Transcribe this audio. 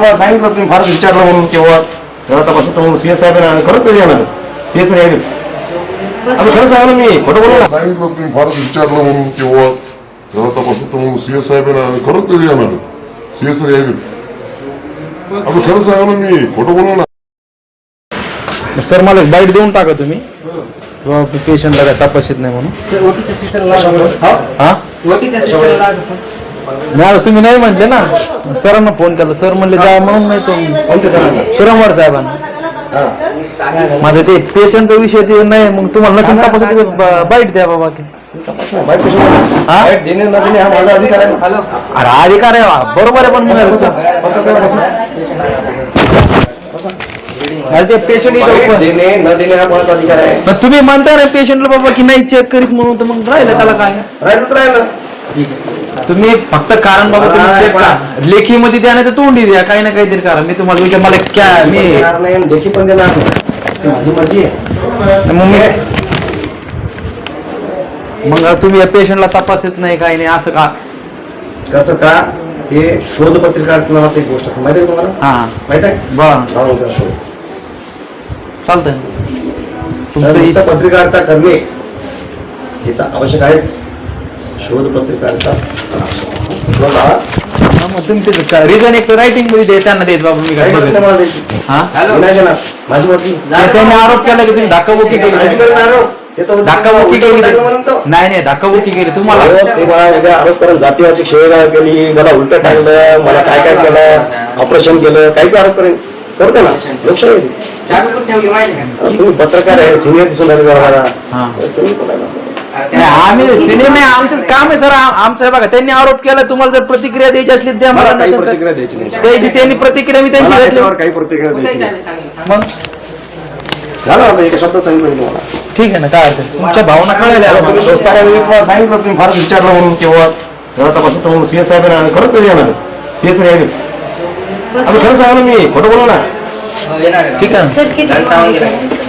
मला सांगितलं तुम्ही फारच विचारलं म्हणून किंवा जरा तपासून तर मग सी एस साहेब आणि खरंच कधी येणार? सी एस यायला आम्ही खरं सांगा ना मी खोटं बोलू ना सांगितलं तुम्ही फारच विचारलं म्हणून किंवा जरा तपासून तर मग सी एस साहेब येणार आणि खरंच कधी येणार? सी एस यायला आम्ही खरं सांगा ना मी खोटं बोलू ना सर मला एक बाईट देऊन टाका तुम्ही. किंवा पेशंटला काय तपासित नाही म्हणून. ओटीच्या सिस्टरला हा? ओटीच्या सिस्टरला आता तुम्ही नाही म्हटले ना. सरांना फोन केला. सर म्हणले जा म्हणून नाही तो सुरमवाड साहेबांना. माझं ते पेशंटचा विषय ते नाही. मग तुम्हाला नसेल ब- बाईट द्या बाबा की. अरे अधिकार आहे. बरोबर आहे पण मग. ते पेशंट तुम्ही म्हणता ना पेशंटला बाबा की नाही चेक करीत म्हणून तर मग राहिलं त्याला काय? राहिलं राहिलं. ठीक आहे. तुम्ही फक्त कारण बाबा तुम्ही चेक करा. लेखी मध्ये द्या नाही तर तोंडी द्या काही ना काहीतरी करा. मी तुम्हाला विचार मला क्या मी देणार नाही आणि देखील पण देणार नाही. ती माझी मर्जी आहे. मग मी मग तुम्ही या पेशंटला तपासत नाही काही नाही असं का? कसं का? ते शोध पत्रिका नावाची एक गोष्ट असते माहिती आहे का तुम्हाला? हा. माहीत आहे? बर. शोध. चालतंय. तर तुमचं नुसतं इच्छा- पत्रकारिता करणे हे तर आवश्यक आहेच. शोध पत्रकारिता शोध मग तुम्ही ते रिझन एक रायटिंगमध्ये दे त्यांना देत बाबा मी काय नाही. हा? माझी मर्जी त्यांनी आरोप केला की तुम्ही धक्काबुक्की केली धक्काबुक्की केली. नाही नाही धक्काबुक्की केली तुम्हाला. उद्या आरोप करून जातीवाची शेवेगाळ केली मला उलट टाकलं मला काय काय केलं ऑपरेशन केलं काही आरोप करेन. करतो ना. लोकशाही आहे ती. चाबी कुठे ठेवली? माहिती आहे तुम्ही पत्रकार आहे सिनियर दिसून राहिले जरा. हा. जरा तुम्ही. नाही, आम्ही सिनेमे आमचंच काम आहे सर. आम- आमचं आहे बघा त्यांनी आरोप केला तुम्हाला जर प्रतिक्रिया द्यायची असली तर द्या मला मला काही नसेल तर- प्रतिक्रिया द्यायची नाही द्यायची त्यांनी प्रतिक्रिया मी त्यांची मला घेतली. त्याच्यावर काही प्रतिक्रिया द्यायची नाही. मग? झालं आता एका शब्दात सांगितलं मी तुम्हाला. ठीक आहे ना काय अडचण नाही. तुमच्या भावना कळल्या तुम्ही आम्हाला. दोस्ताला मी तुम्हाला सांगितलं तुम्ही फारच विचारलं म्हणून किंवा जरा तपासून तर मग सी एस साहेब आणि खरंच कधी येणार. सी एस यायला आम्ही खरं सांगा ना मी खोटं बोलू ना. हो. ठीक आहे ना